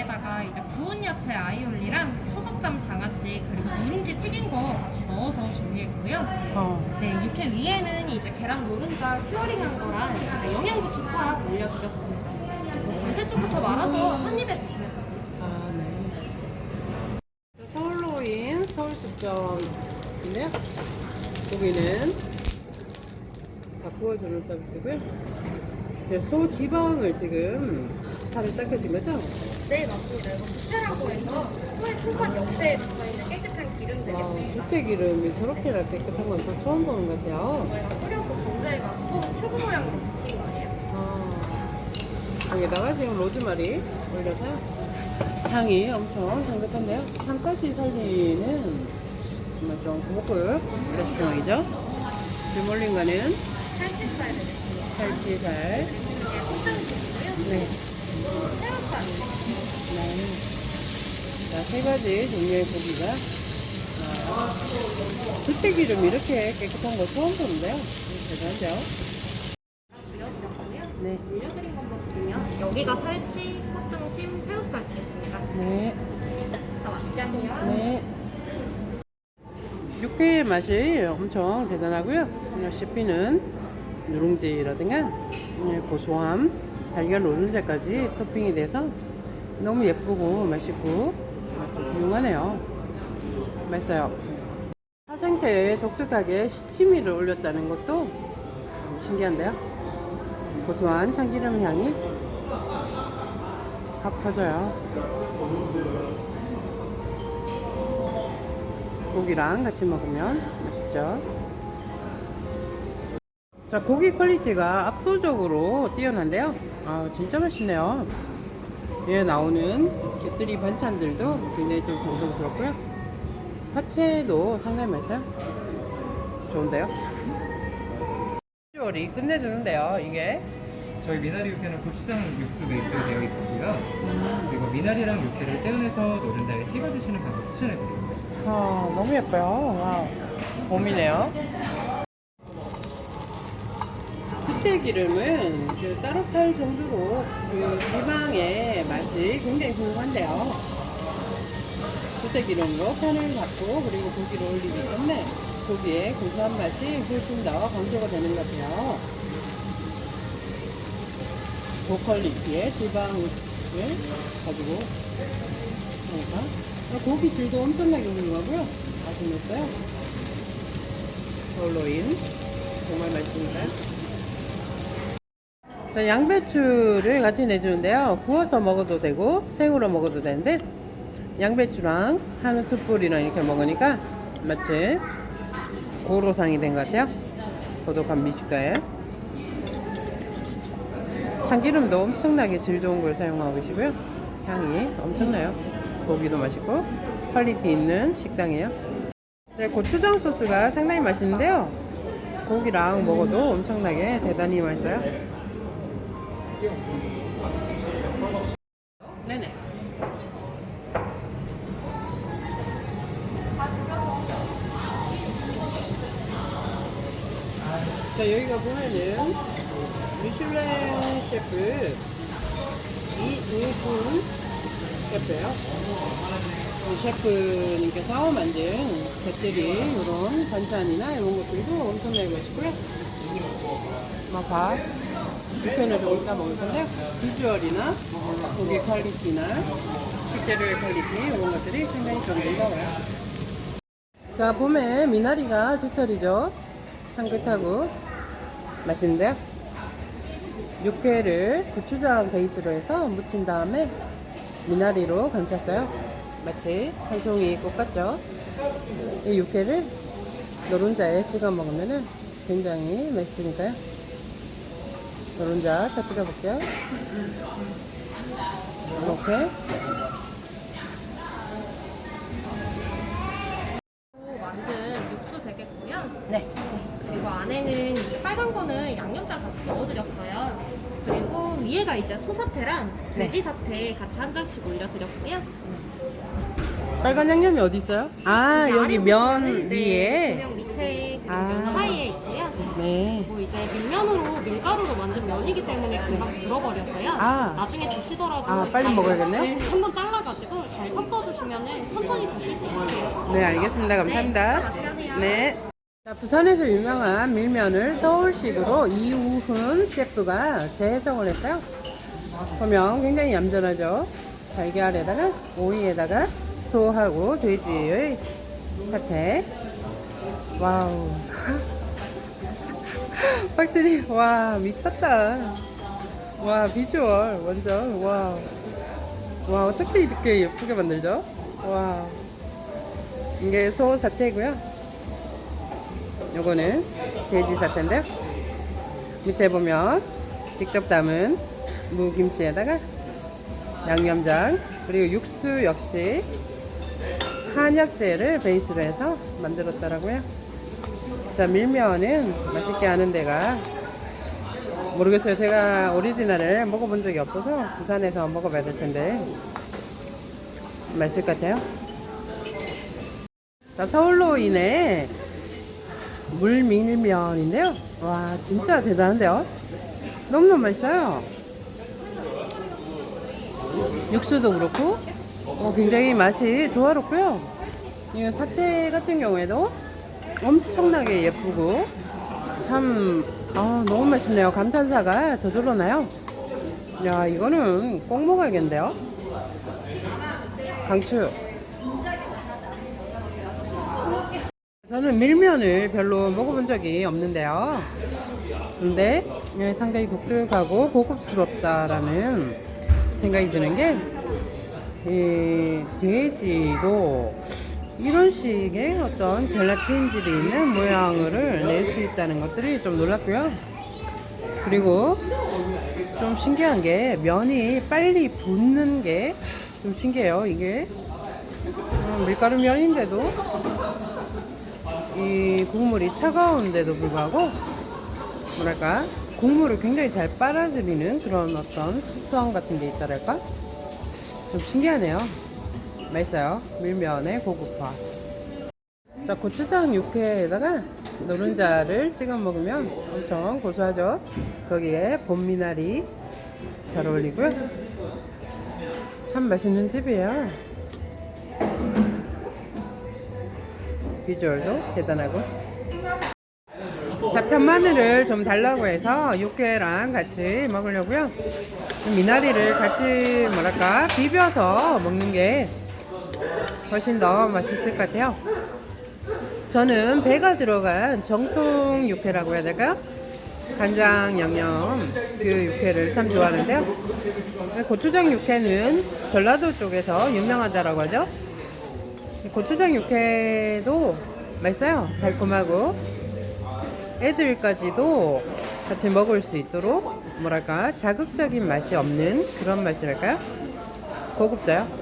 위에다가 이제 구운 야채 아이올리랑 소속점 장아찌 그리고 누룽지 튀긴 거 같이 넣어서 준비했고요. 어. 네, 육회 위에는 이제 계란 노른자 퓨어링한 거랑 이제 영양고추차 올려드렸습니다. 뭐 반대 쪽부터 말아서 한 입에 드시면 되세요. 아, 네. 서울로인 서울식점인데요. 고기는 다 구워주는 서비스고요. 네, 소 지방을 지금 살을 닦으신 거죠? 네, 맞습니다. 이거 부채라고 해서 소의 순간 옆에 붙어있는 깨끗한 기름 와, 되겠습니다. 주택 이름이 저렇게나 깨끗한 건또 처음 보는 것 같아요. 저희가 끓여서 정제해가지고 큐브 모양으로 붙인 거예요. 아, 여기다가 지금 로즈마리 올려서요. 향이 엄청 향긋한데요. 향까지 살리는 정말 좀 고급 레스토랑이죠. 주몰링가는 살치살 되겠습니다. 살치살. 이게. 네. 세 가지 종류의 고기가. 아, 이름 이렇게 깨끗한 거 처음 보는데요. 대단하죠? 네. 올려드린 것만 보면 여기가 살치, 팥등심, 새우살 되겠습니다. 네. 더 맛있게 하세요. 네. 육회의 맛이 엄청 대단하고요. 씹히는 누룽지라든가 네, 고소함, 달걀 노른자까지 토핑이 돼서 너무 예쁘고 맛있고 훌륭하네요. 맛있어요. 화생채에 독특하게 시치미를 올렸다는 것도 신기한데요. 고소한 참기름 향이 확 퍼져요. 고기랑 같이 먹으면 맛있죠. 자, 고기 퀄리티가 압도적으로 뛰어난데요. 아, 진짜 맛있네요. 얘 나오는 곁들이 반찬들도 굉장히 좀 정성스럽고요. 파채도 상당히 맛있어요. 좋은데요? 비주얼이 끝내주는데요, 이게. 저희 미나리 육회는 고추장 육수 베이스로 되어 있고요. 그리고 미나리랑 육회를 떼어내서 노른자에 찍어 드시는 방법 추천해 드립니다. 아, 너무 예뻐요. 와우. 봄이네요. 주택 기름은 그 따로 팔 정도로 그 지방의 맛이 굉장히 훌륭한데요. 주택 기름으로 편을 잡고 그리고 고기를 올리기 때문에 고기의 고소한 맛이 훨씬 더 강조가 되는 것 같아요. 고퀄리티의 지방을 가지고 그러니까 고기 질도 엄청나게 훌륭하고요. 맛있었어요. 서울로인 정말 맛있습니다. 자, 양배추를 같이 내주는데요. 구워서 먹어도 되고 생으로 먹어도 되는데 양배추랑 한우 특불이랑 이렇게 먹으니까 마치 고로상이 된 것 같아요. 고독한 미식가에 참기름도 엄청나게 질 좋은 걸 사용하고 계시고요. 향이 엄청나요. 고기도 맛있고 퀄리티 있는 식당이에요. 네, 고추장 소스가 상당히 맛있는데요. 고기랑 먹어도 엄청나게 대단히 맛있어요. 네네. 자, 여기가 보면은 미슐랭 셰프 이우훈 셰프예요. 이 셰프님께서 만든 곁들이 이런 반찬이나 이런 것들도 엄청나게 맛있고요. 막밥 육회는 좀 이따 먹을 건데요. 비주얼이나 고기 퀄리티나 식재료의 퀄리티 이런 것들이 상당히 좀 놀라워요. 자, 봄에 미나리가 제철이죠. 향긋하고 맛있는데요. 육회를 고추장 베이스로 해서 무친 다음에 미나리로 감쌌어요. 마치 한 송이 꽃 같죠? 이 육회를 노른자에 찍어 먹으면 굉장히 맛있으니까요. 노른자 터뜨려 볼게요. 이렇게. 만든 육수 되겠고요. 네. 그리고 안에는 이제 빨간 거는 양념장 같이 넣어드렸어요. 그리고 위에가 이제 소사태랑 네. 돼지 사태 같이 한 잔씩 올려드렸고요. 빨간 양념이 어디 있어요? 아그 여기 아래 면 보시면은, 네, 위에 고명 밑에 그리고 아. 면 사이에 있고요. 네뭐 이제 밀면으로 밀가루로 만든 면이기 때문에 금방 불어버려서요. 아. 나중에 드시더라도 아, 빨리 잘- 먹어야겠네요. 네, 한번 잘라가지고 잘 섞어주시면 천천히 드실 수 있어요. 네, 알겠습니다. 감사합니다. 맛있게 하세요. 네. 자, 부산에서 유명한 밀면을 서울식으로 이우훈 셰프가 재해석을 했어요. 보면 굉장히 얌전하죠. 달걀에다가 오이에다가 소하고 돼지의 사태. 와우. 확실히 와 미쳤다. 와 비주얼 완전 와. 와 어떻게 이렇게 예쁘게 만들죠? 와. 이게 소 사태고요. 요거는 돼지 사태인데요. 밑에 보면 직접 담은 무김치에다가 양념장 그리고 육수 역시 한약재를 베이스로 해서 만들었더라고요. 자 밀면은 맛있게 하는 데가 모르겠어요. 제가 오리지널을 먹어본 적이 없어서 부산에서 먹어봐야 될 텐데 맛있을 것 같아요. 자, 서울로 인해 물밀면인데요. 와, 진짜 대단한데요? 너무너무 맛있어요. 육수도 그렇고, 어, 굉장히 맛이 조화롭고요. 이 사태 같은 경우에도 엄청나게 예쁘고, 참, 아, 너무 맛있네요. 감탄사가 저절로 나요. 야, 이거는 꼭 먹어야겠는데요? 강추. 저는 밀면을 별로 먹어본 적이 없는데요. 근데 예, 상당히 독특하고 고급스럽다라는 생각이 드는 게, 이 돼지도 이런 식의 어떤 젤라틴질이 있는 모양을 낼 수 있다는 것들이 좀 놀랍고요. 그리고 좀 신기한 게 면이 빨리 붙는 게 좀 신기해요. 이게 음, 밀가루 면인데도 이 국물이 차가운데도 불구하고 뭐랄까 국물을 굉장히 잘 빨아들이는 그런 어떤 숙성 같은 게 있다랄까? 좀 신기하네요. 맛있어요. 밀면의 고급화 자 고추장 육회에다가 노른자를 찍어 먹으면 엄청 고소하죠? 거기에 봄미나리 잘 어울리고요. 참 맛있는 집이에요 비주얼도 대단하고. 자 편마늘을 좀 달라고 해서 육회랑 같이 먹으려고요. 미나리를 같이 뭐랄까 비벼서 먹는 게 훨씬 더 맛있을 것 같아요. 저는 배가 들어간 정통 육회라고 해야 될까요? 간장 양념 그 육회를 참 좋아하는데요. 고추장 육회는 전라도 쪽에서 유명하다라고 하죠 고추장 육회도 맛있어요. 달콤하고 애들까지도 같이 먹을 수 있도록 뭐랄까 자극적인 맛이 없는 그런 맛이랄까요? 고급져요.